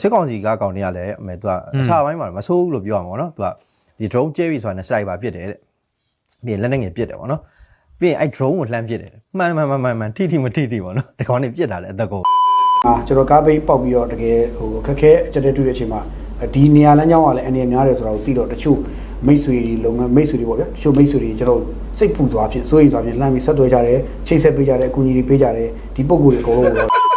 စစ်ကောင်စီကကောင်တွေကလည်းအမေသူကအစားပိုင်းမှာမဆိုးဘူးလို့ပြောရမှာပေါ့နော်သူကဒီ drone ကျဲပြီဆိုတာနဲ့ sniper ပစ်တယ်တဲ့ပြီးရင်လက်နဲ့ငယ်ပစ်တယ်ပေါ့နော်ပြီးရင်အဲ့ drone ကိုလှမ်းပစ်တယ်မှန်မှန်မှန်မှန်မှန်ထိထိမထိထိပေါ့နော်ဒီကောင်တွေပစ်တာလည်းအသက်ကိုအာကျွန်တော်ကားပိတ်ပေါက်ပြီးတော့တကယ်ဟိုခက်ခဲအချက်တွေတွေ့တဲ့အချိန်မှာဒီနေရာလမ်းကြောင်းကလည်းအနေများတယ်ဆိုတော့သိတော့တချို့မိတ်ဆွေတွေလုံငန်းမိတ်ဆွေတွေပေါ့ဗျာတချို့မိတ်ဆွေတွေကျွန်တော်စိတ်ပူစွာဖြင့်စိုးရိမ်စွာဖြင့်လှမ်းပြီးဆက်သွယ်ကြတယ်ချိတ်ဆက်ပေးကြတယ်အကူအညီတွေပေးကြတယ်ဒီပုံကိုယ်တွေအကုန်လုံးတော့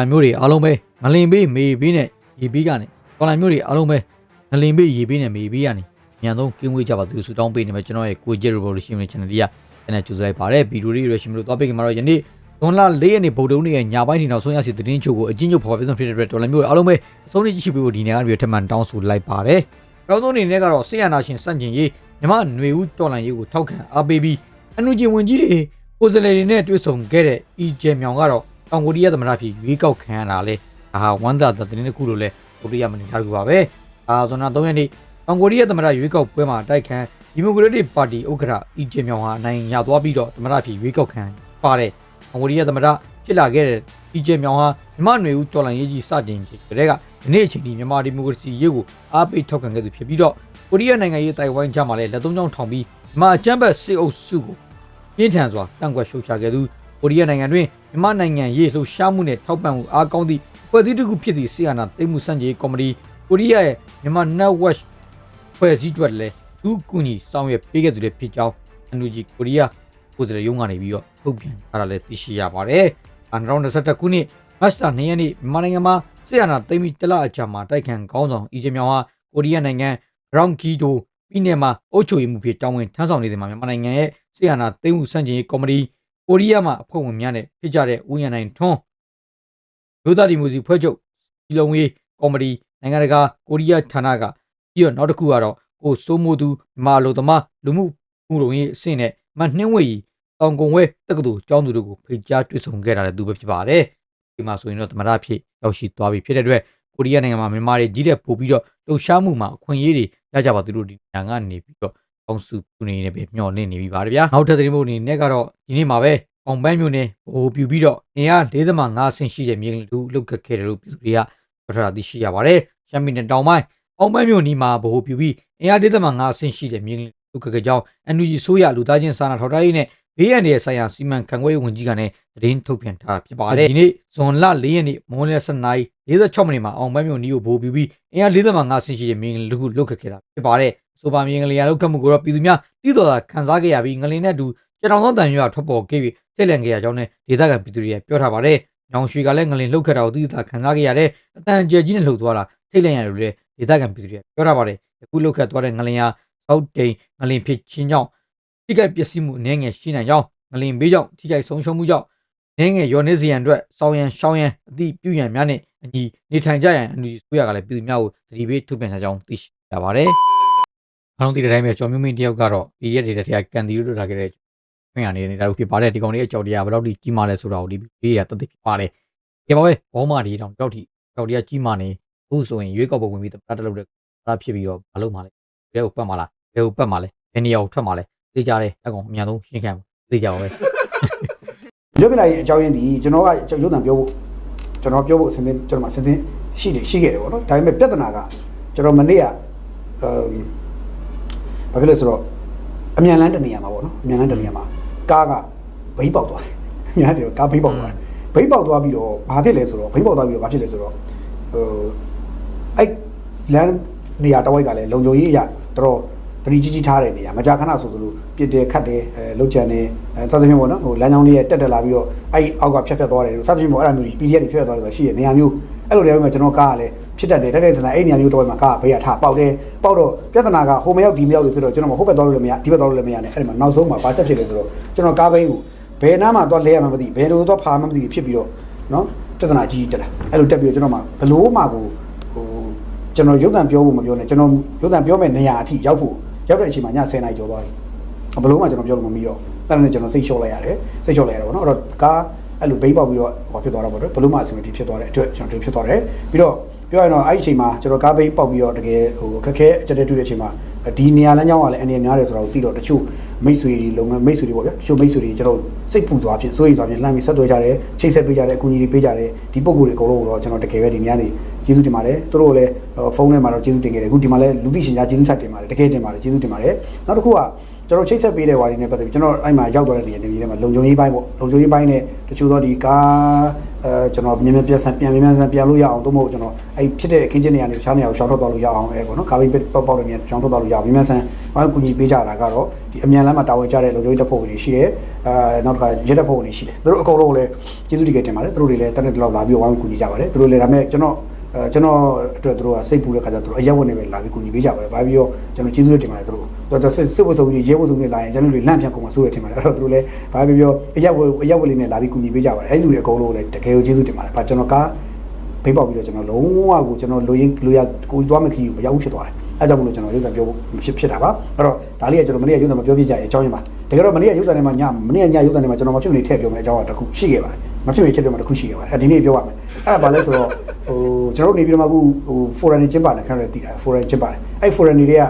တော်လိုင်းမျိုးတွေအားလုံးပဲငလင်ပေးမေပေးနဲ့ရေပေးကနေတော်လိုင်းမျိုးတွေအားလုံးပဲငလင်ပေးရေပေးနဲ့မေပေးကနေမြန်ဆုံးကင်းဝေးကြပါသူတို့ဆူတောင်းပေးနေမှာကျွန်တော်ရဲ့ကိုကျက် revolution ရဲ့ channel လေးကကျွန်တော်ကြိုးစားပါတယ်ဗီဒီယိုလေးရရှင်မလို့သွားပေးကြမှာတော့ယနေ့ဇွန်လ၄ရက်နေ့ဗုဒ္ဓဦးနေ့ရဲ့ညပိုင်းဒီနောက်ဆုံးရစီသတင်းချုပ်ကိုအချင်းချုပ်ဖော်ပြဆုံးဖြစ်တဲ့အတွက်တော်လိုင်းမျိုးတွေအားလုံးပဲအဆုံးထိကြည့်ရှုပေးဖို့ဒီနေ့ကနေထပ်မံတောင်းဆိုလိုက်ပါတယ်နောက်ဆုံးအနေနဲ့ကတော့ဆေးရနာရှင်စန့်ကျင်ရေးမြမຫນွေဦးတော်လိုင်းရေးကိုထောက်ခံအားပေးပြီးအနုကြီးဝင်ကြီးတွေကိုယ်စားလှယ်တွေနဲ့တွေ့ဆုံခဲ့တဲ့အီဂျယ်မြောင်ကတော့ တောင်ကိုရီးယားသမ္မတဖြစ်ရွေးကောက်ခံရတာလေဒါဟာဝမ်းသာတဲ့သတင်းတစ်ခုလို့လဲကိုရီးယားမနေထားဘူးပါပဲအာဇွန်နာ3ရက်နေ့တောင်ကိုရီးယားသမ္မတရွေးကောက်ပွဲမှာတိုက်ခန်းဒီမိုကရက်တစ်ပါတီဥက္ကဋ္ဌအီဂျင်မြောင်ဟာနိုင်ရသွားပြီးတော့သမ္မတဖြစ်ရွေးကောက်ခံပါတယ်တောင်ကိုရီးယားသမ္မတဖြစ်လာခဲ့တဲ့အီဂျင်မြောင်ဟာမြမနွေဦးတော်လှန်ရေးကြီးစတင်ချိန်ကတည်းကဒီနေ့အချိန်ထိမြန်မာဒီမိုကရေစီရေးကိုအားပေးထောက်ခံခဲ့သူဖြစ်ပြီးတော့ကိုရီးယားနိုင်ငံရေးတိုင်ဝမ်ကြားမှာလည်းလက်သုံးချောင်းထောင်ပြီးမြန်မာအကြမ်းဖက်စစ်အုပ်စုကိုပြင်းထန်စွာတန့်ကွက်ရှုတ်ချခဲ့သူ ကိုရီးယားနိုင်ငံတွင်မြန်မာနိုင်ငံရေးလှုပ်ရှားမှုနဲ့ထောက်ပံ့မှုအားကောင်းသည့်ဖွဲ့စည်းတစ်ခုဖြစ်သည့်ဆီယနာတိတ်မှုစံကြေးကော်မတီကိုရီးယားရဲ့မြန်မာ network ဖွဲ့စည်းအတွက်လည်းသူကူညီဆောင်ရွက်ပေးခဲ့သူလည်းဖြစ်ကြောင်းအန်ယူဂျီကိုရီးယားကိုယ်စားလှယ်ရုံးကနေပြီးတော့ထုတ်ပြန်ထားတာလည်းသိရှိရပါတယ်။အန်ရောင်း21ခုနှစ်မတ်လ2ရက်နေ့မြန်မာနိုင်ငံမှာဆီယနာတိတ်မှုတလအကြာမှာတိုက်ခန်းခေါင်းဆောင်အီဂျင်မြောင်ဟာကိုရီးယားနိုင်ငံ Ground Kido ပြည်နယ်မှာအုပ်ချုပ်ရေးမှုဖြစ်တောင်းဝင်ထမ်းဆောင်နေတဲ့မှာမြန်မာနိုင်ငံရဲ့ဆီယနာတိတ်မှုစံကြေးကော်မတီ ကိုရီးယားမှာအဖွဲ့ဝင်များနဲ့ဖြစ်ကြတဲ့ဦးရန်နိုင်ထွန်းလူသားဒီမိုစီဖွဲ့ချုပ်ဒီလုံရေးကော်မတီနိုင်ငံတကာကိုရီးယားဌာနကပြီးတော့နောက်တစ်ခုကတော့ကိုစိုးမိုးသူမာလိုသမားလူမှုမှုလုံရေးအဆင့်နဲ့မနှင်းဝေကြီးတောင်ကုံဝဲတက္ကသိုလ်ကျောင်းသူတို့ကိုဖိတ်ကြားတွေ့ဆုံခဲ့တာလည်းသူပဲဖြစ်ပါတယ်ဒီမှာဆိုရင်တော့သမရဖြစ်ရောက်ရှိသွားပြီဖြစ်တဲ့အတွက်ကိုရီးယားနိုင်ငံမှာမြန်မာတွေကြီးတဲ့ပို့ပြီးတော့လှုပ်ရှားမှုမှာအခွင့်အရေးတွေရကြပါသူတို့ဒီညာကနေပြီးတော့ ကောင်းစုပြုနေနေပဲမျှော်လင့်နေပြီပါတယ်ဗျာနောက်ထပ်သတင်းမို့အနေနဲ့ကတော့ဒီနေ့မှာပဲအောင်ပန်းမျိုးနဲ့ဟိုပြူပြီးတော့အင်အား4.5ဆင့်ရှိတဲ့မြေလူလုတ်ခတ်ခဲ့တယ်လို့ပြည်သူတွေကပြောထားတာသိရှိရပါတယ်ရှမ်းပြည်နယ်တောင်ပိုင်းအောင်ပန်းမျိုးနီးမှာဗဟိုပြူပြီးအင်အား4.5ဆင့်ရှိတဲ့မြေလုတ်ခတ်ခဲ့ကြောင်း NUG ဆိုရလူသားချင်းစာနာထောက်ထားရေးနဲ့ဘေးရန်ရဲ့ဆိုင်ရာစီမံခန့်ခွဲရေးဝန်ကြီးကလည်းသတင်းထုတ်ပြန်ထားတာဖြစ်ပါတယ်ဒီနေ့ဇွန်လ4ရက်နေ့မွန်းလယ်7:46မိနစ်မှာအောင်ပန်းမျိုးနီးကိုဗဟိုပြူပြီးအင်အား4.5ဆင့်ရှိတဲ့မြေလူလုတ်ခတ်ခဲ့တာဖြစ်ပါတယ် ဆိုပါမြေငလျာလုတ်ခတ်မှုကိုတော့ပြည်သူများတည်တော်တာခံစားခဲ့ရပြီးငလင်နဲ့အတူကြတောင်သောတန်ရွာထွက်ပေါ်ခဲ့ပြီးထိတ်လန့်ခဲ့ရကြောင်းနဲ့ဒေသခံပြည်သူတွေကပြောထားပါတယ်။ညောင်ရွှေကလည်းငလင်လှုပ်ခတ်တာကိုတည်တော်ခံစားခဲ့ရတဲ့အတန်ကျဲကြီးနဲ့လှုပ်သွားတာထိတ်လန့်ရတယ်လို့လည်းဒေသခံပြည်သူတွေကပြောထားပါတယ်။အခုလှုပ်ခတ်သွားတဲ့ငလင်ဟာအောက်တိန်ငလင်ဖြစ်ခြင်းကြောင့်ထိခိုက်ပျက်စီးမှုအနည်းငယ်ရှိနိုင်ကြောင်းငလင်ဘေးကြောင့်ထိခိုက်ဆုံးရှုံးမှုကြောင့်နည်းငယ်ရောနေစီရန်အတွက်စောင်းရန်ရှောင်းရန်အသည့်ပြုရန်များနဲ့အညီနေထိုင်ကြရန်အညီဆိုရကလည်းပြည်သူများကိုသတိပေးထုတ်ပြန်ထားကြောင်းသိရှိရပါတယ်။ အားလုံးသိတဲ့အတိုင်းပဲကျော်မျိုးမင်းတယောက်ကတော့ PDF တွေတည်းကကန်တီလို့ထားခဲ့တဲ့ခွင့်ရနေနေတာလို့ဖြစ်ပါတယ်ဒီကောင်လေးအကြောက်တရားဘယ်တော့ထိကြီးမားလဲဆိုတာကိုဒီဘေးရတသက်ဖြစ်ပါတယ်။ကြပါပဲဘောမာဒီတောင်ကြောက်ထိကြောက်တရားကြီးမားနေအခုဆိုရင်ရွေးကောက်ပွဲဝင်ပြီးတပတ်လုပ်တဲ့ဒါဖြစ်ပြီးတော့မလုပ်မှလဲဘယ်ကိုပတ်မှလားဘယ်ကိုပတ်မှလဲဘယ်နေရာကိုထွက်မှလဲသိကြတယ်အကောင်အများဆုံးရှင်းခံသိကြပါပဲပြောပြလိုက်ရင်အကြောင်းရင်းဒီကျွန်တော်ကရုပ်သံပြောဖို့ကျွန်တော်ပြောဖို့အစဉ်ကျွန်တော်မှအစဉ်ရှိတယ်ရှိခဲ့တယ်ပေါ့နော်ဒါပေမဲ့ပြဿနာကကျွန်တော်မနေ့ကအဲ ဘာဖြစ်လဲဆိုတော့အမြန်လန်းတနေရာမှာပေါ့နော်အမြန်လန်းတနေရာမှာကားကဘိန်းပေါက်သွားတယ်အမြန်တယ်ကားဘိန်းပေါက်သွားတယ်ဘိန်းပေါက်သွားပြီးတော့ဘာဖြစ်လဲဆိုတော့ဘိန်းပေါက်သွားပြီးတော့ဘာဖြစ်လဲဆိုတော့ဟိုအဲ့လမ်းနေရာတစ်ဝိုက်ကလည်းလုံခြုံရေးအရာတော်တော် တတိကြီးကြီးထားတဲ့နေရာမကြာခဏဆိုသလိုပြစ်တယ်ခတ်တယ်အဲလှုပ်ချန်တယ်အဲစသဖြင့်ပေါ့နော်ဟိုလမ်းကြောင်းလေးတက်တက်လာပြီးတော့အဲ့အောက်ကဖြတ်ဖြတ်သွားတယ်စသဖြင့်ပေါ့အဲ့လိုမျိုးကြီး PDF တွေဖြတ်ဖြတ်သွားတယ်ဆိုတာရှိရနေရာမျိုးအဲ့လိုတည်းပဲကျွန်တော်ကားကလည်းဖြစ်တတ်တယ်တက်တဲ့စံအဲ့နေရာမျိုးတော့မှကားကဘေးကထားပေါက်တယ်ပေါက်တော့ပြဿနာကဟိုမရောက်ဒီမရောက်လို့ဖြစ်တော့ကျွန်တော်ဟိုဘက်သွားလို့လည်းမရဒီဘက်သွားလို့လည်းမရနဲ့အဲ့ဒီမှာနောက်ဆုံးမှာဘာဆက်ဖြစ်လဲဆိုတော့ကျွန်တော်ကားဘိန်းကိုဘယ်နားမှာသွားလဲရမှမသိဘယ်လိုသွားဖာမှမသိဖြစ်ပြီးတော့နော်ပြဿနာကြီးတက်တာအဲ့လိုတက်ပြီးတော့ကျွန်တော်မှဘလို့မှကိုဟိုကျွန်တော်ရုပ်သံပြောဖို့မပြောနဲ့ကျွန်တော်ရုပ်သံပြောမဲ့နေရာအထိရောက်ဖို့ ရောက်တဲ့အချိန်မှာည10နာရီကျော်သွားပြီဘလို့မှကျွန်တော်ပြောလို့မမီတော့အဲ့ဒါနဲ့ကျွန်တော်စိတ်လျှော့လိုက်ရတယ်စိတ်လျှော့လိုက်ရတယ်ပေါ့နော်အဲ့တော့ကားအဲ့လိုဘိန်းပေါက်ပြီးတော့ဟောဖြစ်သွားတာပေါ့နော်ဘလို့မှအဆင်မပြေဖြစ်သွားတဲ့အတွက်ကျွန်တော်တို့ဖြစ်သွားတယ်ပြီးတော့ ပြောရရင်တော့အဲ့ဒီအချိန်မှာကျွန်တော်ကားဘိန်းပေါက်ပြီးတော့တကယ်ဟိုခက်ခဲအကြက်တဲတူတဲ့အချိန်မှာဒီနေရာလမ်းကြောင်းကလည်းအနေအများတယ်ဆိုတော့သိတော့တချို့မိတ်ဆွေတွေလုံငန်းမိတ်ဆွေတွေပေါ့ဗျာတချို့မိတ်ဆွေတွေကျွန်တော်စိတ်ပူစွာဖြင့်စိုးရိမ်စွာဖြင့်လှမ်းပြီးဆက်သွယ်ကြတယ်ချိတ်ဆက်ပေးကြတယ်အကူအညီတွေပေးကြတယ်ဒီပုံကိုယ်တွေအကုန်လုံးတော့ကျွန်တော်တကယ်ပဲဒီနေရာနေကျေးဇူးတင်ပါတယ်သူတို့လည်းဖုန်းထဲမှာတော့ကျေးဇူးတင်ခဲ့တယ်အခုဒီမှာလည်းလူသိရှင်ကြားကျေးဇူးထပ်တင်ပါတယ်တကယ်တင်ပါတယ်ကျေးဇူးတင်ပါတယ်နောက်တစ်ခုက ကျွန်တော်ချိတ်ဆက်ပေးတဲ့ဝါဒီနဲ့ပတ်သက်ပြီးကျွန်တော်အဲ့မှာရောက်သွားတဲ့နေရာနေပြည်တော်မှာလုံခြုံရေးပိုင်းပေါ့လုံခြုံရေးပိုင်းနဲ့တချို့တော့ဒီကားအဲကျွန်တော်မြန်မြန်ပြန်ဆန်ပြန်မြန်မြန်ဆန်ပြန်လို့ရအောင်သို့မဟုတ်ကျွန်တော်အဲ့ဖြစ်တဲ့အခင်းချင်းနေရာနေတခြားနေရာကိုရှောင်ထွက်သွားလို့ရအောင်အဲပေါ့နော်ကာဘိပေါက်ပေါက်တဲ့နေရာရှောင်ထွက်သွားလို့ရအောင်မြန်မြန်ဆန်ဘာကူညီပေးကြတာကတော့ဒီအမြန်လမ်းမှာတာဝန်ကျတဲ့လုံခြုံရေးတပ်ဖွဲ့ဝင်တွေရှိတယ်အဲနောက်တစ်ခါရဲတပ်ဖွဲ့ဝင်တွေရှိတယ်သူတို့အကုန်လုံးလည်းကျေးဇူးတကယ်တင်ပါတယ်သူတို့တွေလည်းတက်တဲ့လောက်လာပြီးဝိုင်းကူညီကြပါတယ်သူတို့လည်းဒါပေမဲ့ကျွန်တော် အဲကျွန်တော်အတွက်သူတို့ကစိတ်ပူတဲ့ခါကျတော့သူတို့အရက်ဝင်နေပဲလာပြီးကူညီပေးကြပါတယ်။ဘာပြီးတော့ကျွန်တော်ကျေးဇူးတင်ပါတယ်သူတို့။တော်တော်စစ်စစ်ဝတ်စုံကြီးရဲဝတ်စုံတွေလာရင်ကျွန်တော်တို့လန့်ပြန်ကုန်မှာစိုးရထင်ပါတယ်။အဲ့တော့သူတို့လည်းဘာပြီးပြောအရက်ဝအရက်ဝလေးနဲ့လာပြီးကူညီပေးကြပါတယ်။အဲ့လူတွေအကုန်လုံးလည်းတကယ်ကိုကျေးဇူးတင်ပါတယ်။ဘာကျွန်တော်ကားဖိပေါက်ပြီးတော့ကျွန်တော်လုံးဝကိုကျွန်တော်လိုရင်းလိုရကိုသွားမခီးကိုမရောက်ဘူးဖြစ်သွားတယ်။အဲကြောင့်မလို့ကျွန်တော်ရုပ်သံပြောဖို့ဖြစ်ဖြစ်တာပါ။အဲ့တော့ဒါလေးကကျွန်တော်မနေ့ကရုပ်သံမပြောပြကြရဲ့အကြောင်းရင်းပါ။တကယ်တော့မနေ့ကရုပ်သံထဲမှာညမနေ့ကညရုပ်သံထဲမှာကျွန်တော်မဖြစ်မနေထည့်ပြောမယ်အကြောင်းကတစ်ခုရှိခဲ့ပါတယ်။ မဖြစ်မနေထည့်ပြောမယ်တစ်ခုရှိခဲ့ပါတယ်။အဲဒီနေ့ပြောပါမယ်။အဲ့ဒါဘာလဲဆိုတော့ဟိုကျွန်တော်တို့နေပြီးတော့မှအခုဟို foreign နေကျင်းပါတယ်ခင်ဗျားတို့သိတာ foreign ကျင်းပါတယ်။အဲ့ foreign တွေက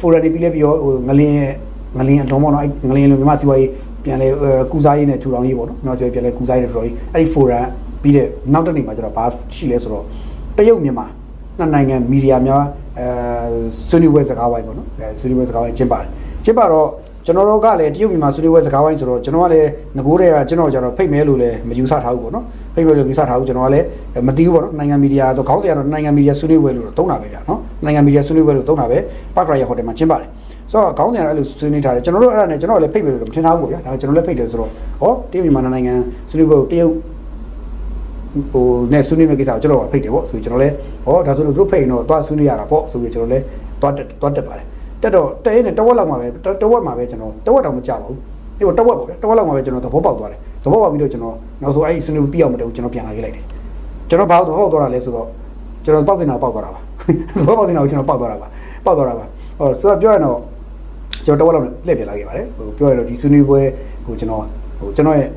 foreign နေပြီးလဲပြီးတော့ဟိုငလင်းငလင်းအလုံးပေါ့နော်အဲ့ငလင်းလိုမြန်မာစီဝါရေးပြန်လဲကူစားရေးနဲ့ထူထောင်ရေးပေါ့နော်မြန်မာစီဝါရေးပြန်လဲကူစားရေးနဲ့ထူထောင်ရေးအဲ့ဒီ foreign ပြီးတဲ့နောက်တစ်နေ့မှာကျတော့ဘာရှိလဲဆိုတော့တရုတ်မြန်မာနှစ်နိုင်ငံမီဒီယာများအဲဆွေးနွေးပွဲစကားဝိုင်းပေါ့နော်အဲဆွေးနွေးပွဲစကားဝိုင်းကျင်းပါတယ်ကျင်းပါတော့ ကျွန်တော်တို့ကလည်းတရုတ်မြန်မာဆွေးနွေးပွဲစကားဝိုင်းဆိုတော့ကျွန်တော်ကလည်းငကိုးတွေကကျွန်တော်ကျွန်တော်ဖိတ်မဲလို့လည်းမယူဆထားဘူးပေါ့နော်ဖိတ်မဲလို့မယူဆထားဘူးကျွန်တော်ကလည်းမသိဘူးပေါ့နော်နိုင်ငံမီဒီယာတော့ခေါင်းစဉ်ကတော့နိုင်ငံမီဒီယာဆွေးနွေးပွဲလို့တော့သုံးတာပဲဗျာနော်နိုင်ငံမီဒီယာဆွေးနွေးပွဲလို့သုံးတာပဲပတ်ကရရဟိုတယ်မှာကျင်းပါတယ်ဆိုတော့ခေါင်းစဉ်ကအဲ့လိုဆွေးနွေးထားတယ်ကျွန်တော်တို့အဲ့ဒါနဲ့ကျွန်တော်လည်းဖိတ်မယ်လို့တော့မထင်ထားဘူးပေါ့ဗျာဒါပေမဲ့ကျွန်တော်လည်းဖိတ်တယ်ဆိုတော့ဟောတရုတ်မြန်မာနိုင်ငံဆွေးနွေးပွဲကိုတရုတ်ဟိုနဲ့ဆွေးနွေးမယ့်ကိစ္စကိုကျွန်တော်ကဖိတ်တယ်ပေါ့ဆိုကျွန်တော်လည်းဟောဒါဆိုလို့တို့ဖိတ်ရင်တော့သွားဆွေးနွေးရတာပေါ့ဆိုပြီးကျွန်တော်လည်းသွားတက်သွားတက်ပါတယ် တက်တော့တဲရင်တဝက်လောက်မှာပဲတဝက်မှာပဲကျွန်တော်တဝက်တောင်မကြပါဘူးဒီတော့တဝက်ပေါ့ဗျာတဝက်လောက်မှာပဲကျွန်တော်သဘောပေါက်သွားတယ်သဘောပေါက်ပြီးတော့ကျွန်တော်နောက်ဆိုအဲ့ဒီဆွေးနွေးပြီးအောင်မတက်ဘူးကျွန်တော်ပြန်လာခဲ့လိုက်တယ်ကျွန်တော်ဘာလို့သဘောပေါက်သွားတာလဲဆိုတော့ကျွန်တော်ပေါက်စင်တာပေါက်သွားတာပါသဘောပေါက်စင်တာကိုကျွန်တော်ပေါက်သွားတာပါပေါက်သွားတာပါဟောဆိုတော့ပြောရတော့ကျွန်တော်တဝက်လောက်နဲ့လှည့်ပြန်လာခဲ့ပါတယ်ဟိုပြောရတော့ဒီဆွေးနွေးပွဲဟိုကျွန်တော်ဟိုကျွန်တော်ရဲ့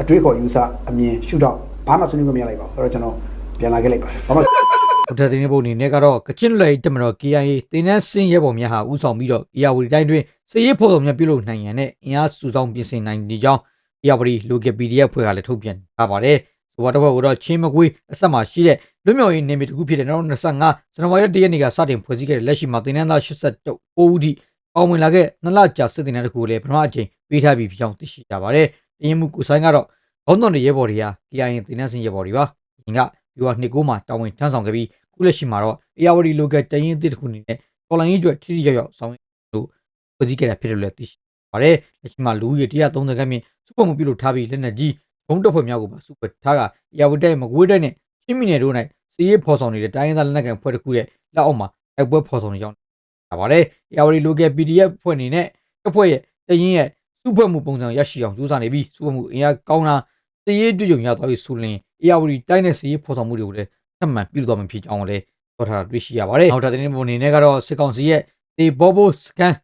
အတွေးခေါ်ယူဆအမြင်ရှုထောင့်ဘာမှဆွေးနွေးခွင့်မရလိုက်ပါဘူးအဲ့တော့ကျွန်တော်ပြန်လာခဲ့လိုက်ပါတယ်ဘာမှဗု ဒ္ဓတင်ပုံအနေနဲ့ကတော့ကချင်လွယ်တက်မတော် KIA တင်းနှန်းစင်းရဲပေါ်များဟာဥဆောင်ပြီးတော့အရာဝတီတိုင်းတွင်စည်ရေးဖို့တော်များပြုလုပ်နိုင်ရန်နဲ့အင်အားစုဆောင်ပြင်ဆင်နိုင်နေကြောင်းအရာဝတီ local PDF ဖွဲ့ကလည်းထုတ်ပြန်ထားပါတယ်။ဆိုတော့တော့ကတော့ချင်းမကွေးအဆက်မှာရှိတဲ့လွတ်မြောက်ရေးနေမီတစ်ခုဖြစ်တဲ့နောက်25ဇန်နဝါရီလ1ရက်နေ့ကစတင်ဖွဲ့စည်းခဲ့တဲ့လက်ရှိမှာတင်းနှန်းသား82ဦးထိအောင်ဝင်လာခဲ့နှစ်လကြာစစ်တင်တဲ့တစ်ခုကိုလည်းပထမအကြိမ်ပေးထားပြီးဖြစ်ကြောင်းသိရှိကြပါတယ်။တင်းမှုကိုဆိုင်ကတော့ခေါင်းတော်တွေရဲဘော်တွေက KIA တင်းနှန်းစင်းရဲဘော်တွေပါ။ဒီက ဒီကနှစ်ကိုမှတာဝန်ထမ်းဆောင်ခဲ့ပြီးခုလက်ရှိမှာတော့ ARD local တရင်အသစ်တစ်ခုအနေနဲ့တော်လိုင်းရေးအတွက်ထိထိရောက်ရောက်ဆောင်ရွက်လို့ဖွဲ့စည်းခဲ့တာဖြစ်တယ်လို့လည်းသိရှိပါတယ်။လက်ရှိမှာလူဦးရေ130ခန့်မြင့်စုပုံမှုပြုလုပ်ထားပြီးလက်နက်ကြီးဘုံတပ်ဖွဲ့များကိုပါစုပထားက ARD တိုက်မကွေးတိုက်နဲ့ချင်းမီနယ်တို့၌စီးရေးဖော်ဆောင်နေတဲ့တိုင်းရင်းသားလက်နက်ကိုင်ဖွဲ့တစ်ခုရဲ့လက်အောက်မှာတိုက်ပွဲဖော်ဆောင်နေကြောင်းတာပါတယ်။ ARD local PDF ဖွဲ့အနေနဲ့တပ်ဖွဲ့ရဲ့တရင်ရဲ့စုဖွဲ့မှုပုံစံရရှိအောင်ကြိုးစားနေပြီးစုဖွဲ့မှုအင်အားကောင်းတာစီးရေးတွေ့ကြုံရသွားပြီဆိုရင် ARD တိုင်းနဲ့စီးရေးဖော်ဆောင်မှုတွေကိုလည်းထပ်မံပြုလုပ်သွားမှာဖြစ်ကြောင်းလည်းပြောထားတာတွေ့ရှိရပါတယ်။နောက်ထပ်သတင်းပုံအနေနဲ့ကတော့စစ်ကောင်စီရဲ့တေဘောဘိုစကန်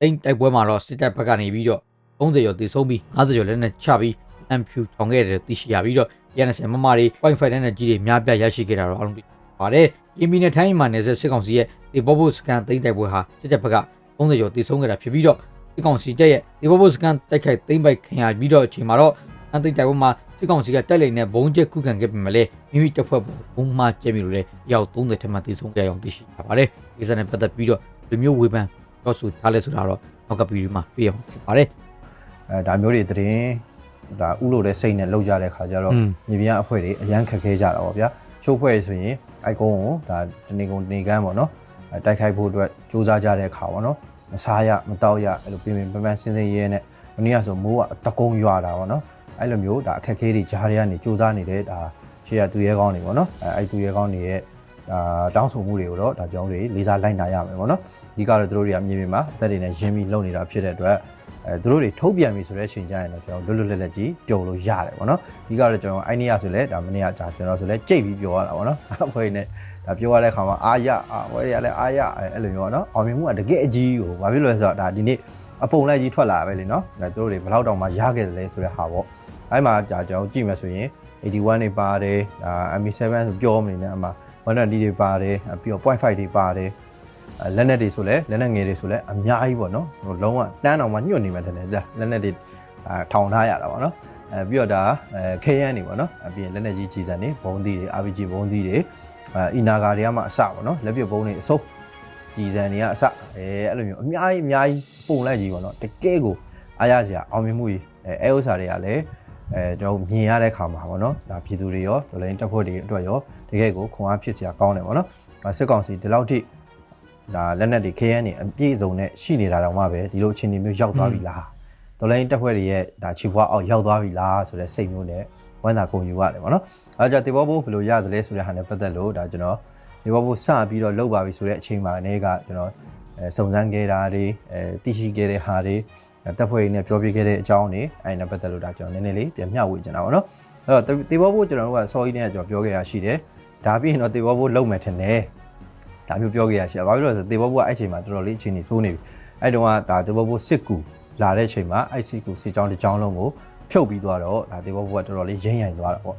တိန်တိုက်ပွဲမှာတော့စစ်တပ်ဘက်ကနေပြီးတော့30ကျော်တေဆုံးပြီး50ကျော်လက်နဲ့ချပြီးအမ်ဖြူထောင်ခဲ့တယ်သိရှိရပြီးတော့ PNS မမတွေ Wi-Fi နဲ့ကြီးတွေများပြားရရှိခဲ့တာတော့အလုံးတွေ့ပါတယ်။ EMB နဲ့ထိုင်းမှာနေဆက်စစ်ကောင်စီရဲ့တေဘောဘိုစကန်တိန်တိုက်ပွဲဟာစစ်တပ်ဘက်က30ကျော်တေဆုံးခဲ့တာဖြစ်ပြီးတော့စစ်ကောင်စီတပ်ရဲ့တေဘောဘိုစကန်တိုက်ခိုက်သိမ်းပိုက်ခံရပြီးတော့အချိန်မှာတော့အန်တိတ်တိုက်ပွဲမှာ စစ်ကောင်စီကတက်လိန်နဲ့ဘုံကျက်ခုခံခဲ့ပေမဲ့လည်းမိမိတပ်ဖွဲ့ဘုံမှကျဲမိလို့လည်းရောက်30ထက်မှတည်ဆုံးခဲ့အောင်သိရှိရပါတယ်။ဒီစနဲ့ပတ်သက်ပြီးတော့လူမျိုးဝေဖန်ပြောဆိုထားလဲဆိုတာတော့နောက်ကဗီဒီယိုမှာပြရမှာဖြစ်ပါတယ်အဲဒါမျိုးတွေသတင်းဒါဥလို့တဲ့စိတ်နဲ့လောက်ကြတဲ့ခါကျတော့อืมမြေပြင်အဖွဲတွေအရန်ခက်ခဲကြတာပေါ့ဗျာချိုးဖွဲ့ဆိုရင်အိုက်ကုန်းကိုဒါတနေကုန်နေကန်းပေါ့နော်အဲတိုက်ခိုက်ဖို့အတွက်စူးစမ်းကြတဲ့ခါပေါ့နော်မစားရမတောက်ရအဲ့လိုပြင်ပြင်ပန်းပန်းစင်းစင်းရဲနဲ့မနေ့ကဆိုမိုးကတကုံရွာတာပေါ့နော် အဲ့လိုမျိုးဒါအခက်ခဲတွေကြားတွေကနေစူးစမ်းနေတဲ့ဒါရှေ့ကသူရဲကောင်းတွေပေါ့နော်အဲအဲ့သူရဲကောင်းတွေရဲ့ဒါတောင်းဆိုမှုတွေကိုတော့ဒါကြောင့်တွေလေးစားလိုက်နာရမယ်ပေါ့နော်ဒီကတော့သူတို့တွေကမြေပြင်မှာအသက်တွေနဲ့ရင်းပြီးလုပ်နေတာဖြစ်တဲ့အတွက်အဲသူတို့တွေထုတ်ပြန်ပြီဆိုတဲ့အချိန်ကျရင်တော့ကျွန်တော်လွတ်လွတ်လပ်လပ်ကြီးပျော်လို့ရတယ်ပေါ့နော်ဒီကတော့ကျွန်တော်အိုင်နီယာဆိုလဲဒါမနေ့ကကြာကျွန်တော်ဆိုလဲကြိတ်ပြီးပျော်ရတာပေါ့နော်အဖွဲ့နဲ့ဒါပြောရတဲ့ခါမှာအာရအာဝဲရလဲအာရအဲ့လိုမျိုးပေါ့နော်အောင်မြင်မှုကတကယ်အကြီးကိုဘာဖြစ်လို့လဲဆိုတော့ဒါဒီနေ့အပုံလိုက်ကြီးထွက်လာပဲလေနော်ဒါသူတို့တွေဘယ်လောက်တောင်မှရခဲ့တယ်လဲဆိုတဲ့ဟာပေါ့ အဲ့မှာဒါကျွန်တော်ကြည့်မယ်ဆိုရင်81တွေပါတယ်ဒါ MB7 ဆိုပြောမနေနဲ့အမှ120တွေပါတယ်ပြီးတော့0.5တွေပါတယ်အဲလက်နက်တွေဆိုလဲလက်နက်ငယ်တွေဆိုလဲအများကြီးပေါ့နော်ဟိုလုံးဝတန်းအောင်မှညွတ်နေမှတယ်လေကြာလက်နက်တွေအာထောင်ထားရတာပေါ့နော်အဲပြီးတော့ဒါအဲ KN တွေပေါ့နော်အပြင်လက်နက်ကြီးကြီးစံတွေဘုံသီးတွေ RPG ဘုံသီးတွေအဲအီနာဂါတွေကမှအစပေါ့နော်လက်ပစ်ဘုံတွေအစုပ်ကြီးစံတွေကအစအဲအဲ့လိုမျိုးအများကြီးအများကြီးပုံလိုက်ကြီးပေါ့နော်တကယ်ကိုအားရစရာအောင်မြင်မှုကြီးအဲအဲဥစ္စာတွေကလည်း အဲကျွန်တော်မြင်ရတဲ့ခါမှာပေါ့နော်ဒါပြည်သူတွေရောဒလိုင်းတပ်ဖွဲ့တွေအတွက်ရောတကယ်ကိုခွန်အားဖြစ်စရာကောင်းတယ်ပေါ့နော်စစ်ကောင်စီဒီလောက်ထိဒါလက်နက်တွေ KN တွေအပြည့်စုံနဲ့ရှိနေတာတော့မှပဲဒီလိုအခြေအနေမျိုးရောက်သွားပြီလားဒလိုင်းတပ်ဖွဲ့တွေရဲ့ဒါခြေပွားအောက်ရောက်သွားပြီလားဆိုတဲ့စိတ်မျိုးနဲ့ဝမ်းသာကုန်ယူရတယ်ပေါ့နော်အဲကြတေဘောဘိုးဘယ်လိုရသလဲဆိုတဲ့ဟာနဲ့ပတ်သက်လို့ဒါကျွန်တော်တေဘောဘိုးစပြီးတော့လောက်ပါပြီဆိုတဲ့အချိန်မှာအနေကကျွန်တော်အဲစုံစမ်းခဲ့တာတွေအဲသိရှိခဲ့တဲ့ဟာတွေ တပ်ဖွဲ့တွေနဲ့ပြောပြခဲ့တဲ့အကြောင်းတွေအဲနဲ့ပတ်သက်လို့ဒါကျွန်တော်နည်းနည်းလေးပြန်မျှဝေချင်တာပေါ့နော်အဲ့တော့တေဘောဘိုးကျွန်တော်တို့ကစော်ကြီးနဲ့ကျွန်တော်ပြောခဲ့တာရှိတယ်ဒါပြီးရင်တော့တေဘောဘိုးလုံမယ်ထင်တယ်ဒါမျိုးပြောခဲ့ရရှိတယ်ဘာဖြစ်လို့လဲဆိုတေဘောဘိုးကအဲ့ချိန်မှာတော်တော်လေးအချိန်ကြီးစိုးနေပြီအဲ့တုန်းကဒါတေဘောဘိုးစစ်ကူလာတဲ့အချိန်မှာအဲ့စစ်ကူစစ်ကြောင်းတစ်ကြောင်းလုံးကိုဖြုတ်ပြီးသွားတော့ဒါတေဘောဘိုးကတော်တော်လေးရင်းရိုင်သွားတာပေါ့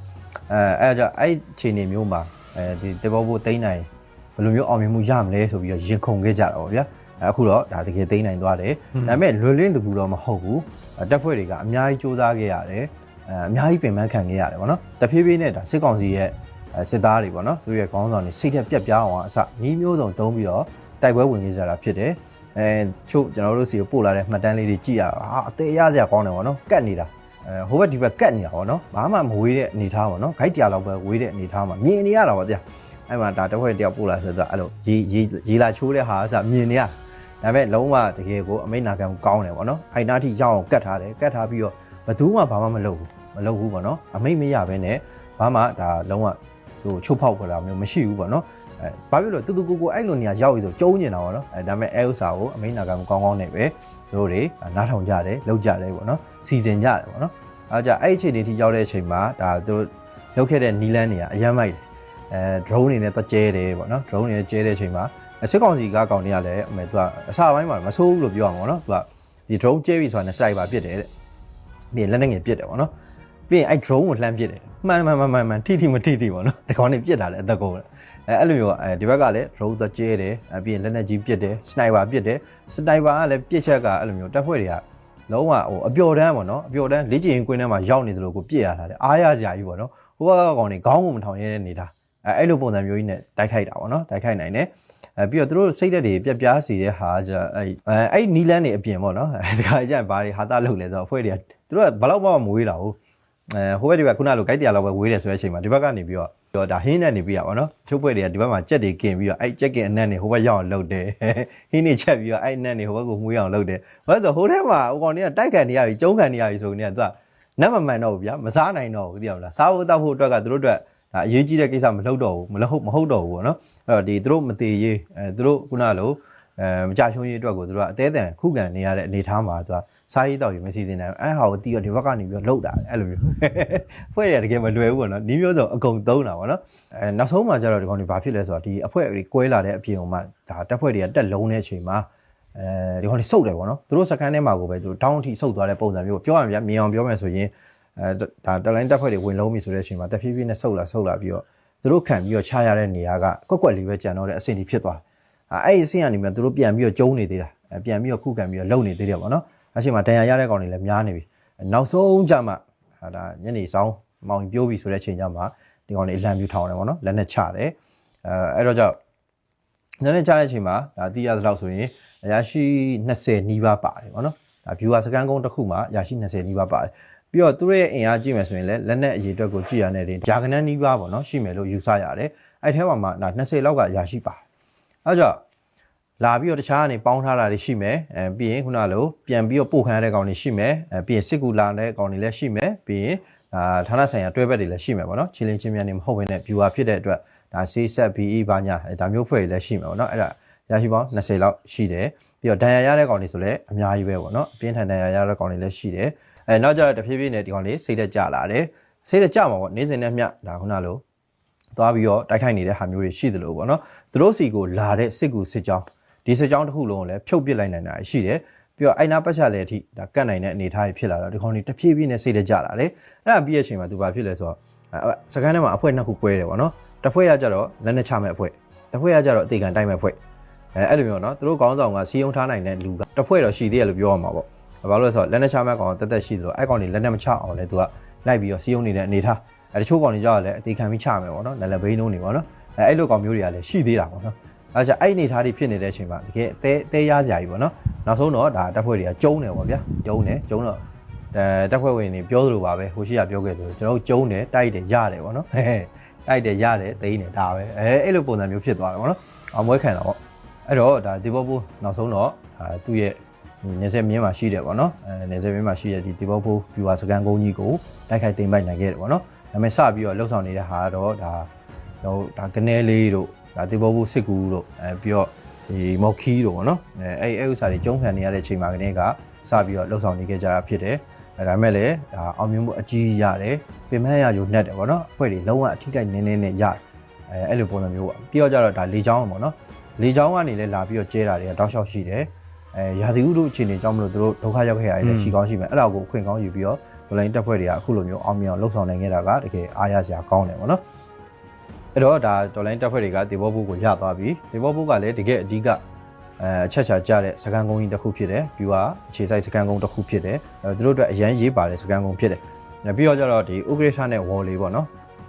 အဲအဲ့ဒါကြောင့်အဲ့ချိန်နေမျိုးမှာအဲဒီတေဘောဘိုးတိမ့်နိုင်ဘယ်လိုမျိုးအောင်မြင်မှုရမလဲဆိုပြီးတော့ရင်ခုန်ခဲ့ကြတာပေါ့ဗျာ အခုတော့ဒါတကယ်သိမ်းနိုင်သွားတယ်ဒါပေမဲ့လွယ်လင်းတကူတော့မဟုတ်ဘူးတက်ဖွဲ့တွေကအများကြီးစူးစမ်းခဲ့ရတယ်အဲအများကြီးပင်ပန်းခံခဲ့ရတယ်ဗောနော်တဖြည်းဖြည်းနဲ့ဒါစစ်ကောင်စီရဲ့စစ်သားတွေဗောနော်သူရဲ့ခေါင်းဆောင်တွေစိတ်သက်ပြက်ပြားအောင်အစနီးမျိုးစုံတုံးပြီးတော့တိုက်ပွဲဝင်နေကြတာဖြစ်တယ်အဲချို့ကျွန်တော်တို့စီကိုပို့လာတဲ့မှတ်တမ်းလေးတွေကြည့်ရတာဟာအသေးရစရာကောင်းတယ်ဗောနော်ကတ်နေတာအဲဟိုဘက်ဒီဘက်ကတ်နေတာဗောနော်ဘာမှမဝေးတဲ့အနေထားဗောနော်ဂိုက်တရားလောက်ပဲဝေးတဲ့အနေထားမှာမြင်နေရတာဗောဗျာအဲ့မှာဒါတစ်ဖွဲ့တယောက်ပို့လာဆိုတော့အဲ့လိုရေရေရေလာချိုးတဲ့ဟာအစမြင်နေရ ဒါပေမဲ့လုံးဝတကယ်ကိုအမိတ်နာခံကောင်းတယ်ဗောနော်အိုင်နာထိရောက်အောင်ကတ်ထားတယ်ကတ်ထားပြီးတော့ဘယ်သူမှဘာမှမလုပ်ဘူးမလုပ်ဘူးဗောနော်အမိတ်မရဘဲနဲ့ဘာမှဒါလုံးဝဟိုချုပ်ဖောက်ကြတာမျိုးမရှိဘူးဗောနော်အဲဘာဖြစ်လို့တူတူကိုကိုအဲ့လိုနေရာရောက်ပြီဆိုကျုံးနေတာဗောနော်အဲဒါပေမဲ့အဲဥစ္စာကိုအမိတ်နာခံကောင်းကောင်းနဲ့ပဲတို့တွေနားထောင်ကြတယ်လုပ်ကြတယ်ဗောနော်စီစဉ်ကြတယ်ဗောနော်အဲကြအဲ့အချိန်တွေထိရောက်တဲ့အချိန်မှာဒါတို့လုပ်ခဲ့တဲ့နီလန်းတွေကအရမ်းမိုက်တယ်အဲ drone တွေနဲ့တော့ကျဲတယ်ဗောနော် drone တွေနဲ့ကျဲတဲ့အချိန်မှာ စစ်ကောင်စီကကောင်တွေကလည်းအမေသူကအစပိုင်းမှာမဆိုးဘူးလို့ပြောရမှာဗောနော်သူကဒီ drone ကျဲပြီဆိုတာနဲ့ sniper ပစ်တယ်တဲ့ပြီးရင်လက်နဲ့ငယ်ပစ်တယ်ဗောနော်ပြီးရင်အဲ့ drone ကိုလှမ်းပစ်တယ်မှန်မှန်မှန်မှန်မှန်ထိထိမထိထိဗောနော်ဒီကောင်တွေပစ်တာလည်းအသက်ကုန်တယ်အဲအဲ့လိုမျိုးအဲဒီဘက်ကလည်း drone တော့ကျဲတယ်အဲပြီးရင်လက်နဲ့ကြီးပစ်တယ် sniper ပစ်တယ် sniper ကလည်းပစ်ချက်ကအဲ့လိုမျိုးတပ်ဖွဲ့တွေကလုံးဝဟိုအပျော်တန်းပေါ့နော်အပျော်တန်းလေ့ကျင့်ကွင်းထဲမှာရောက်နေတယ်လို့ကိုပြစ်ရတာလေအားရကြကြီးပေါ့နော်ဟိုဘက်ကကောင်တွေခေါင်းကိုမထောင်ရတဲ့နေတာအဲအဲ့လိုပုံစံမျိုးကြီးနဲ့တိုက်ခိုက်တာပေါ့နော်တိုက်ခိုက်နိုင်တယ် အဲပြီးတော့သူတို့စိတ်သက်တွေပြက်ပြားစီတဲ့ဟာကြအဲ့အဲအဲ့နီလန်းတွေအပြင်ပေါ့နော်ဒီခါကျရင်ဘာတွေဟာတာလုပ်လဲဆိုတော့အဖွဲ့တွေကသူတို့ကဘလောက်မှမဝေးတာဟုတ်အဲဟိုဘက်ဒီဘက်ခုနလို guide တရားလောက်ပဲဝေးတယ်ဆိုတဲ့အချိန်မှာဒီဘက်ကနေပြီးတော့တော့ဒါဟင်းနဲ့နေပြီးရပါတော့ချုပ်ပွဲတွေကဒီဘက်မှာကြက်တွေกินပြီးတော့အဲ့ကြက်ကင်အနက်နေဟိုဘက်ရောက်အောင်လုပ်တယ်ဟင်းနေချက်ပြီးတော့အဲ့အနက်နေဟိုဘက်ကိုမှုရအောင်လုပ်တယ်ဘာလို့ဆိုဟိုထဲမှာဟိုကောင်တွေကတိုက်ခံနေရပြီကျုံးခံနေရပြီဆိုနေကသူကနတ်မမှန်တော့ဘူးဗျာမစားနိုင်တော့ဘူးသိရမလားစားဖို့တောက်ဖို့အတွက်ကသူတို့အတွက် ဒါအရေးကြီးတဲ့ကိစ္စမလုပ်တော့ဘူးမလုပ်မဟုတ်တော့ဘူးပေါ့နော်အဲ့တော့ဒီသူတို့မသေးရေးအဲသူတို့ခုနလိုအဲမကြရှုံးရေးအတွက်ကိုသူတို့ကအသေးအံခုခံနေရတဲ့အနေအထားမှာသူကစားရေးတောက်ရေးမစီစဉ်နိုင်ဘူးအဲဟာကိုတီးတော့ဒီဘက်ကနေပြီးတော့လှုပ်တာအဲ့လိုမျိုးဖွဲ့ရတကယ်မလွယ်ဘူးပေါ့နော်ဒီမျိုးစုံအကုန်သုံးတာပေါ့နော်အဲနောက်ဆုံးမှာကျတော့ဒီကောင်တွေဘာဖြစ်လဲဆိုတော့ဒီအဖွဲ့တွေကွဲလာတဲ့အပြင်မှာဒါတက်ဖွဲ့တွေကတက်လုံးတဲ့အချိန်မှာအဲဒီကောင်တွေစုတ်တယ်ပေါ့နော်သူတို့စကန်ထဲမှာကိုပဲသူတို့တောင်းအထိစုတ်သွားတဲ့ပုံစံမျိုးပြောရမှာဗျမြင်အောင်ပြောမယ်ဆိုရင် အဲဒါတက်လိုင်းတက်ဖွဲ့တွေဝင်လုံးပြီဆိုတဲ့အချိန်မှာတဖြည်းဖြည်းနဲ့စုတ်လာစုတ်လာပြီးတော့သူတို့ခံပြီးတော့ခြားရတဲ့နေရာကကွက်ကွက်လေးပဲကြံတော့တဲ့အဆင့်ကြီးဖြစ်သွားတယ်အဲအဲ့ဒီအဆင့်ကနေမှသူတို့ပြန်ပြီးတော့ကျုံးနေသေးတာအဲပြန်ပြီးတော့ခုခံပြီးတော့လုံနေသေးတယ်ပေါ့နော်အချိန်မှာဒဏ်ရာရတဲ့ကောင်တွေလည်းများနေပြီနောက်ဆုံးကြမှာဟာဒါညနေဆောင်မောင်ပြိုးပြီဆိုတဲ့အချိန်ကြမှာဒီကောင်တွေအလံပြူထောင်တယ်ပေါ့နော်လက်နဲ့ချတယ်အဲအဲ့တော့ကြောင့်လက်နဲ့ချတဲ့အချိန်မှာဒါတီးရသလောက်ဆိုရင်အရာရှိ20နီးပါးပါတယ်ပေါ့နော်ဒါ viewer စကန်ကုန်းတစ်ခုမှာအရာရှိ20နီးပါးပါတယ် ပြီးတော့သူတို့ရဲ့အင်အားကြည့်မယ်ဆိုရင်လည်းလက်နဲ့အရေးအတွက်ကိုကြည့်ရတဲ့တင်ဂျာကနန်းနီးပါးပေါ့နော်ရှိမယ်လို့ယူဆရတယ်အဲ့ထဲမှာမှဒါ20လောက်ကအရာရှိပါတယ်အဲ့တော့လာပြီးတော့တခြားကနေပေါင်းထားတာတွေရှိမယ်အဲပြီးရင်ခုနလိုပြန်ပြီးတော့ပို့ခံရတဲ့ကောင်တွေရှိမယ်အဲပြီးရင်စစ်ကူလာတဲ့ကောင်တွေလည်းရှိမယ်ပြီးရင်အာဌာနဆိုင်ရာတွဲဘက်တွေလည်းရှိမယ်ပေါ့နော်ချင်းလင်းချင်းမြန်နေမဟုတ်ဘဲနဲ့ viewer ဖြစ်တဲ့အတွက်ဒါ CSET BE ဘာညာဒါမျိုးဖွဲ့တွေလည်းရှိမယ်ပေါ့နော်အဲ့ဒါရရှိပေါင်း20လောက်ရှိတယ်ပြီးတော့ဒဏ်ရာရတဲ့ကောင်တွေဆိုလည်းအများကြီးပဲပေါ့နော်အပြင်းထန်ဒဏ်ရာရတဲ့ကောင်တွေလည်းရှိတယ် အဲနောက်ကျတော့တဖြည်းဖြည်းနဲ့ဒီကောင်လေးစိတ်သက်ကြလာတယ်စိတ်သက်ကြမှာပေါ့နေ့စဉ်နဲ့မျှဒါခုနလိုသွားပြီးတော့တိုက်ခိုက်နေတဲ့ဟာမျိုးတွေရှိတယ်လို့ပေါ့နော်သူတို့စီကိုလာတဲ့စစ်ကူစစ်ကြောင်းဒီစစ်ကြောင်းတစ်ခုလုံးကိုလည်းဖြုတ်ပစ်လိုက်နိုင်တာရှိတယ်ပြီးတော့အိုင်နာပတ်ချလည်းအထိဒါကတ်နိုင်တဲ့အနေအထားကြီးဖြစ်လာတော့ဒီကောင်တွေတဖြည်းဖြည်းနဲ့စိတ်တကြလာတယ်အဲ့ဒါပြီးရဲ့အချိန်မှာသူဘာဖြစ်လဲဆိုတော့အဲစကန်ထဲမှာအဖွဲနှစ်ခု꿰တယ်ပေါ့နော်တစ်ဖွဲကကြတော့လက်နဲ့ချမဲ့အဖွဲတစ်ဖွဲကကြတော့အသေးခံတိုက်မဲ့အဖွဲအဲအဲ့လိုမျိုးနော်သူတို့ခေါင်းဆောင်ကစီယုံထားနိုင်တဲ့လူကတစ်ဖွဲတော့ရှိသေးတယ်လို့ပြောရမှာပေါ့ ဘာလို့လဲဆိုတော့လက်နဲ့ချမဲ့ကောင်တက်တက်ရှိသလိုအဲ့ကောင်တွေလက်နဲ့မချအောင်လဲသူကလိုက်ပြီးတော့စီယုံနေတဲ့အနေထားအဲတချို့ကောင်တွေကြောက်လည်းအသေးခံပြီးချမယ်ပေါ့နော်လက်လက်ဘိန်းလုံးနေပေါ့နော်အဲအဲ့လိုကောင်မျိုးတွေကလည်းရှိသေးတာပေါ့နော်အဲဒါကြောင့်အဲ့အနေထားတွေဖြစ်နေတဲ့အချိန်မှာတကယ်အသေးအသေးရကြကြီးပေါ့နော်နောက်ဆုံးတော့ဒါတက်ဖွဲ့တွေကကျုံးတယ်ပေါ့ဗျာကျုံးတယ်ကျုံးတော့အဲတက်ဖွဲ့ဝင်တွေပြောသလိုပါပဲဟိုရှိကပြောခဲ့သလိုကျွန်တော်တို့ကျုံးတယ်တိုက်တယ်ရတယ်ပေါ့နော်ဟဲ့တိုက်တယ်ရတယ်သိနေဒါပဲအဲအဲ့လိုပုံစံမျိုးဖြစ်သွားတယ်ပေါ့နော်အောင်မွဲခံတာပေါ့အဲ့တော့ဒါဒီဘောဘူးနောက်ဆုံးတော့အာသူ့ရဲ့ နေဆက်မြင်းမှာရှိတယ်ပေါ့နော်အဲနေဆက်မြင်းမှာရှိတဲ့ဒီဒီဘောဘူး viewer စကန်ကုန်းကြီးကိုတိုက်ခိုက်သိမ်းပိုက်နိုင်ခဲ့တယ်ပေါ့နော်ဒါပေမဲ့စပြီးတော့လှုပ်ဆောင်နေတဲ့ဟာကတော့ဒါဟိုဒါကနေလေးတို့ဒါဒီဘောဘူးစစ်ကူတို့အဲပြီးတော့ဒီမော်ခီတို့ပေါ့နော်အဲအဲ့အဲ့ဥစ္စာတွေကျုံးခံနေရတဲ့ချိန်မှာကနေကစပြီးတော့လှုပ်ဆောင်နေခဲ့ကြတာဖြစ်တယ်အဲဒါမဲ့လည်းဒါအောင်မြင်မှုအကြီးရတယ်ပြင်မရယူနှက်တယ်ပေါ့နော်အဖွဲ့တွေလုံးဝအထိကိနည်းနည်းနဲ့ရတယ်အဲအဲ့လိုပုံစံမျိုးပေါ့ပြီးတော့ကြတော့ဒါလေချောင်းပေါ့နော်လေချောင်းကနေလည်းလာပြီးတော့ကျဲတာတွေကတောက်လျှောက်ရှိတယ် အဲရာသီဥတုအခြေအနေကြောင့်မလို့သူတို့ဒုက္ခရောက်ခဲ့ရတယ်လည်းရှိကောင်းရှိမယ်အဲ့ဒါကိုအခွင့်ကောင်းယူပြီးတော့ဒလိုင်းတက်ဖွဲ့တွေကအခုလိုမျိုးအောင်မြင်အောင်လှုပ်ဆောင်နိုင်ခဲ့တာကတကယ်အားရစရာကောင်းတယ်ပေါ့နော်အဲ့တော့ဒါဒေါ်လိုင်းတက်ဖွဲ့တွေကဒေဘောဘူးကိုရသွားပြီဒေဘောဘူးကလည်းတကယ်အဓိကအဲအချက်ချာကြတဲ့စကန်ကုန်းကြီးတစ်ခုဖြစ်တယ်ပြီးတော့အခြေစိုက်စကန်ကုန်းတစ်ခုဖြစ်တယ်အဲသူတို့အတွက်အရန်ရေးပါတဲ့စကန်ကုန်းဖြစ်တယ်အဲပြီးတော့ကျတော့ဒီဥက္ကဋ္ဌနဲ့ဝေါ်လေးပေါ့နော်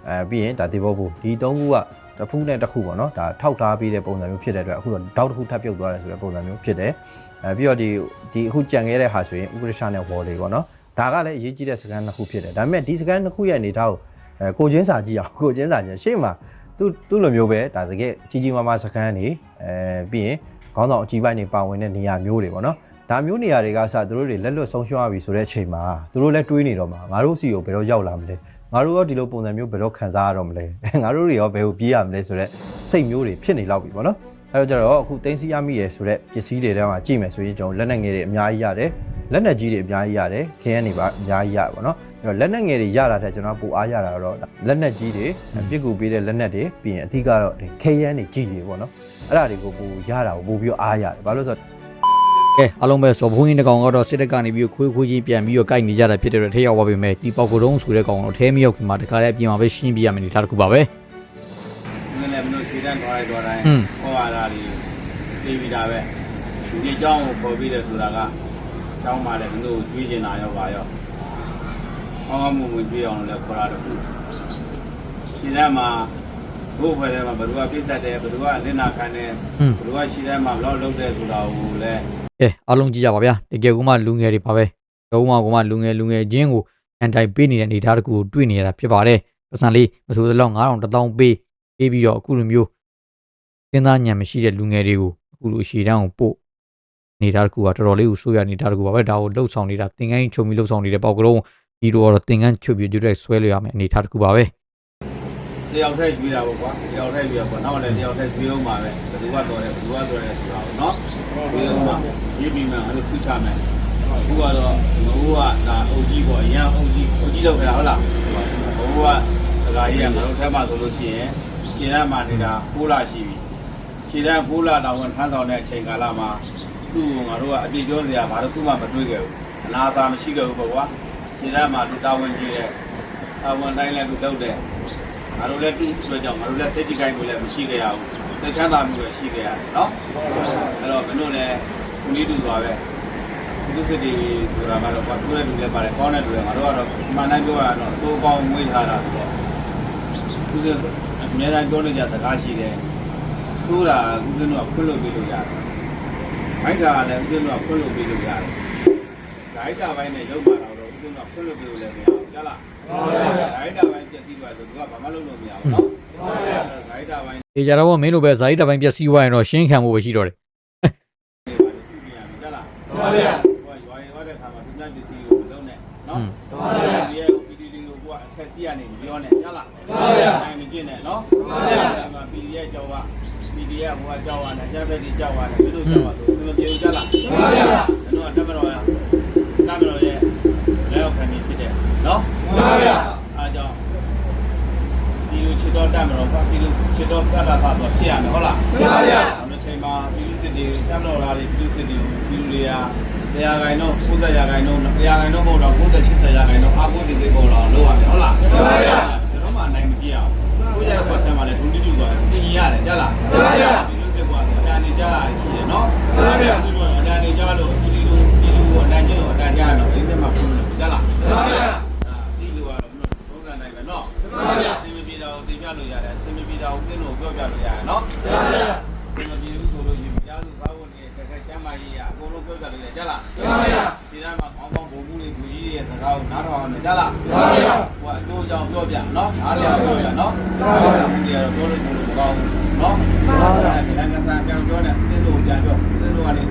အဲပြီးရင်ဒါဒီဘောဘူးဒီသုံးခုကတစ်ဖူးနဲ့တစ်ခုပေါ့နော်ဒါထောက်ထားပြီးတဲ့ပုံစံမျိုးဖြစ်တဲ့အတွက်အခုတော့တောက်တစ်ခုထပ်ပြုတ်သွားတယ်ဆိုတဲ့ပုံစံမျိုးဖြစ်တယ် အဲပြီးတော့ဒီဒီအခုကြံခဲ့တဲ့ဟာဆိုရင်ဥက္ကဋ္ဌနဲ့ဝေါ်လေးပေါ့နော်ဒါကလည်းအရေးကြီးတဲ့စကန်တစ်ခုဖြစ်တယ်ဒါပေမဲ့ဒီစကန်တစ်ခုရဲ့အနေထားကိုအဲကိုချင်းစာကြည့်အောင်ကိုချင်းစာကြည့်ရှေ့မှာသူသူ့လိုမျိုးပဲဒါတကယ်ကြီးကြီးမားမားစကန်နေအဲပြီးရင်ခေါင်းဆောင်အကြီးပိုင်းတွေပါဝင်တဲ့နေရာမျိုးတွေပေါ့နော်ဒါမျိုးနေရာတွေကစသူတို့တွေလက်လွတ်ဆုံးရှုံးရပြီဆိုတဲ့အချိန်မှာသူတို့လည်းတွေးနေတော့မှာငါတို့စီကိုဘယ်တော့ရောက်လာမလဲငါတို့ရောဒီလိုပုံစံမျိုးဘယ်တော့ခံစားရတော့မလဲငါတို့တွေရောဘယ်ကိုပြေးရမလဲဆိုတော့စိတ်မျိုးတွေဖြစ်နေလောက်ပြီပေါ့နော် အဲတော့ကျတော့အခုတင်းစီရမိရယ်ဆိုတော့ပစ္စည်းတွေထဲမှာကြည့်မယ်ဆိုရင်ကျွန်တော်လက်နက်ငယ်တွေအများကြီးရတယ်လက်နက်ကြီးတွေအများကြီးရတယ်ခဲရန်တွေပါအများကြီးရတယ်ပေါ့နော်အဲ့တော့လက်နက်ငယ်တွေရတာတဲ့ကျွန်တော်ပိုအားရတာတော့လက်နက်ကြီးတွေပြစ်ကူပေးတဲ့လက်နက်တွေပြီးရင်အဓိကတော့ဒီခဲရန်တွေကြီးတွေပေါ့နော်အဲ့ဒါတွေကိုပိုရတာကိုပို့ပြီးတော့အားရတယ်ဘာလို့လဲဆိုတော့ကဲအားလုံးပဲစော်ဘုန်းကြီးတစ်ကောင်ကတော့စစ်တပ်ကနေပြီးခွေးခွေးချင်းပြန်ပြီးတော့ကြိုက်နေကြတာဖြစ်တဲ့အတွက်ထဲရောက်ပါပြီမဲ့ဒီပေါက်ကိုတုံးဆိုတဲ့ကောင်တော့ထဲမရောက်ခင်မှာတခါတည်းအပြင်မှာပဲရှင်းပြရမယ်နေတာတစ်ခုပါပဲနည်းနည်းမလို့ခြေတန်းသွားလိုက်တော့တိုင်း ဝါဒတွေသိပြီးတာပဲဒီအကြောင်းကိုပေါ်ပြီးတယ်ဆိုတာကတောင်းပါတယ်သူတို့ကိုကျွေးကျင်တာရောပါရောဟောင်းမှုဝင်ကျွေးအောင်လည်းခေါ်တာတခုရှင်ထဲမှာဘုဖွဲ့ထဲမှာဘယ်သူကပြစ်ဆက်တယ်ဘယ်သူကလင့်နာခံတယ်ဘယ်သူကရှင်ထဲမှာဘလောက်လုပ်တယ်ဆိုတာကိုလည်းကဲအားလုံးကြည့်ကြပါဗျာတကယ်ကိုမှလူငယ်တွေပါပဲတော့မှကိုမှလူငယ်လူငယ်ချင်းကိုအန်တိုင်းပေးနေတဲ့အနေအထားတကူကိုတွေ့နေရတာဖြစ်ပါတယ်ပတ်စံလေးမဆိုးသလောက်9000 1000ပေးပေးပြီးတော့အခုလိုမျိုး စဉ်းစားညံမရှိတဲ့လူငယ်တွေကိုအခုလိုရှည်တန်းကိုပို့နေတာတစ်ခုကတော်တော်လေးကိုဆိုးရနေတာတစ်ခုပါပဲဒါကိုလှုပ်ဆောင်နေတာသင်္ကန်းချုံပြီးလှုပ်ဆောင်နေတဲ့ပေါက်ကတော့ဒီလိုတော့သင်္ကန်းချုပ်ပြီးကျွတ်ဆွဲလို့ရမယ်အနေအထားတစ်ခုပါပဲတယောက်ထည့်ကျွေးတာပေါ့ကွာတယောက်ထည့်ကျွေးတာပေါ့နောက်လည်းတယောက်ထည့်ကျွေးအောင်ပါပဲဘယ်သူကတော့တယ်ဘယ်သူကတော့တယ်ဆိုတာပေါ့နော်ကျွေးအောင်ပါရေးပြီးမှအဲ့လိုသူ့ချမယ်အခုကတော့ငိုးကဒါအုပ်ကြီးပေါ့အရင်အုပ်ကြီးအုပ်ကြီးလောက်ခဲ့တာဟုတ်လားဘိုးကဒကာကြီးကငါတို့ထဲမှာဆိုလို့ရှိရင်ခြေတန်းမှာနေတာ6လရှိပြီ ခြေတန်း6လတောင်ဝင်ထမ်းဆောင်တဲ့အချိန်ကာလမှာသူ့ကိုငါတို့ကအပြည့်ပြောစရာဘာလို့သူ့မှမတွေးခဲ့ဘူးအနာသာမရှိခဲ့ဘူးပေါ့ကွာခြေတန်းမှာသူတာဝန်ကြီးတဲ့တာဝန်တိုင်းလည်းသူလုပ်တယ်ငါတို့လည်းသူ့အတွက်ကြောင့်ငါတို့လည်းစိတ်ကြိုက်ကိုလည်းမရှိခဲ့ရဘူး။သိချမ်းသာမှုလည်းရှိခဲ့ရတယ်နော်။အဲ့တော့မင်းတို့လည်းခုနည်းတူစွာပဲ။သူစစ်တီဆိုတာကတော့ဘာသူ့ရဲ့လူလည်းပါတယ်ကောင်းတဲ့လူလည်းငါတို့ကတော့မှန်တိုင်းပြောရတော့သိုးကောင်းမွေးထားတာဆိုတော့သူစစ်အများအားပြောနေကြစကားရှိတယ်။ သူ့တာဦးဇင်းတို့ကဖွင့်လို့ပြလို့ရတယ်။မိုက်တာကလည်းဦးဇင်းတို့ကဖွင့်လို့ပြလို့ရတယ်။ဒါအိုက်တာပိုင်းနဲ့ရုပ်ပါတော့ဦးဇင်းတို့ကဖွင့်လို့ပြလို့လည်းမရဘူးကြားလား။ဟုတ်ပါဘူး။ဒါအိုက်တာပိုင်းပြည့်စည်သွားဆိုသူကဘာမှလုပ်လို့မရဘူးနော်။ဟုတ်ပါဘူး။ဒါအိုက်တာပိုင်းအေးကြတော့မင်းတို့ပဲဇာတိတပိုင်းပျက်စီးသွားရင်တော့ရှင်းခံဖို့ပဲရှိတော့တယ်နေပါလို့ပြုပြင်ရမယ်ကြားလား။ဟုတ်ပါဗျာ။ဟိုရွာရင်သွားတဲ့ခါမှာသူများပစ္စည်းကိုမလုံးနဲ့နော်။ဟုတ်ပါဗျာ။ဒီရဲ့ PDD ကိုကအထက်စီးရနေပြောနေကြားလား။ဟုတ်ပါဗျာ။နိုင်မကျင့်နဲ့နော်။ဟုတ်ပါဗျာ။ဒီမှာ PD ရဲ့ကြောက်က PD ရဲ့ဟိုကကြောက်ရတယ်၊ကျက်ဖက်ဒီကြောက်ရတယ်၊ဘယ်လိုကြောက်ရလို့စမပြေဘူးကြားလား။ဟုတ်ပါဗျာ။ကျွန်တော်ကတမတော်ရတမတော်ရဲ့လက်အောက်ခံနေဖြစ်တယ်နော်။ဟုတ်ပါဗျာ။အားကြောင့်ဒီလိုချစ်တော်တတ်မလို့ဒီလိုချစ်တော်တတ်တာသာဆိုဖြစ်ရမယ်ဟုတ်လားမှန်ပါဗျာဒီချိန်မှာပြည်သူစစ်တွေတတ်မတော်သားတွေပြည်သူစစ်တွေပြည်သူတွေကတရားခိုင်တော့90ရာခိုင်တော့တရားခိုင်တော့မဟုတ်တော့90 80ရာခိုင်တော့အားကိုးတည်တည်ပေါ်တော့လုပ်ရမယ်ဟုတ်လားမှန်ပါဗျာကျွန်တော်မှနိုင်မကြည့်အောင် ကိုရတဲ့ပတ်သက်မှလည်းဒုတိယကပြင်ရတယ်ကြလားမှန်ပါဗျာဒီလိုစစ်ကွာအတန်နေကြတာရှိတယ်နော်မှန်ပါဗျာဒီလိုအတန်နေကြလို့စီဒီလိုဒီလိုအတန်ကျတော့အတန်ကြတော့ဒီနေ့မှပြင်လို့ကြလားမှန်ပါဗျာဒီလိုကတော့ဘုရားနိုင်ပဲနော်မှန်ပါဗျာသင်မပြေတာကိုသိပြလို့ရတယ်သင်မပြေတာကိုသင်လို့ပြောပြလို့ရတယ်နော်မှန်ပါဗျာသင်မပြေဘူးဆိုလို့ရှိရင်ကြားစုသားဖို့ နေတဲ့ခက်ကျမ်းမာရေးရအကုန်လုံးပြောပြလို့ရတယ်ကြလားမှန်ပါဗျာဒီတိုင်းမှာကောင်းကောင်းဘုံမှုတွေဘူကြီးရဲ့စကားကိုနားထောင်ရမယ်ကြလားမှန်ပါဗျာဟိုအကျိုးကြောင့်ပြောပြနော်အားရပြောပြနော်မှန်ပါဗျာဒီကတော့ပြောလို့ပြောလို့ကောင်းနော်မှန်ပါဗျာဒီတိုင်းကစားပြန်ပြောတယ်သင်တို့ပြန်ပြောသင်တို့ကနေ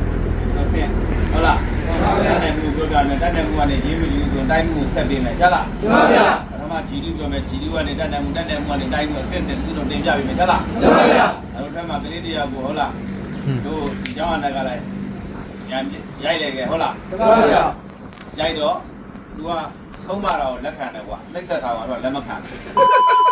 တော့ဖြင့်ဟုတ်လားမှန်ပါဗျာတဲ့မှုပြောပြမယ်တဲ့မှုကနေရင်းမီလူဆိုတိုင်းမှုဆက်ပေးမယ်ကြလားမှန်ပါဗျာပထမဂျီလူပြောမယ်ဂျီလူကနေတဲ့မှုတဲ့မှုကနေတိုင်းမှုဆက်ဆက်သူတို့တင်ပြပေးမယ်ကြလားမှန်ပါဗျာအဲ့တော့ထပ်မှာကလေးတရားကိုဟုတ်လားတို့ဒီကျောင်းအနက်ကလည်း ညာရိုက်လိုက်ခဲ့ဟုတ်လားမှန်ပါဗျာရိုက်တော့သူကသုံးပါတော့လက်ခံတယ်ကွာနှိမ့်ဆက်တာကတော့လက်မခံဘူး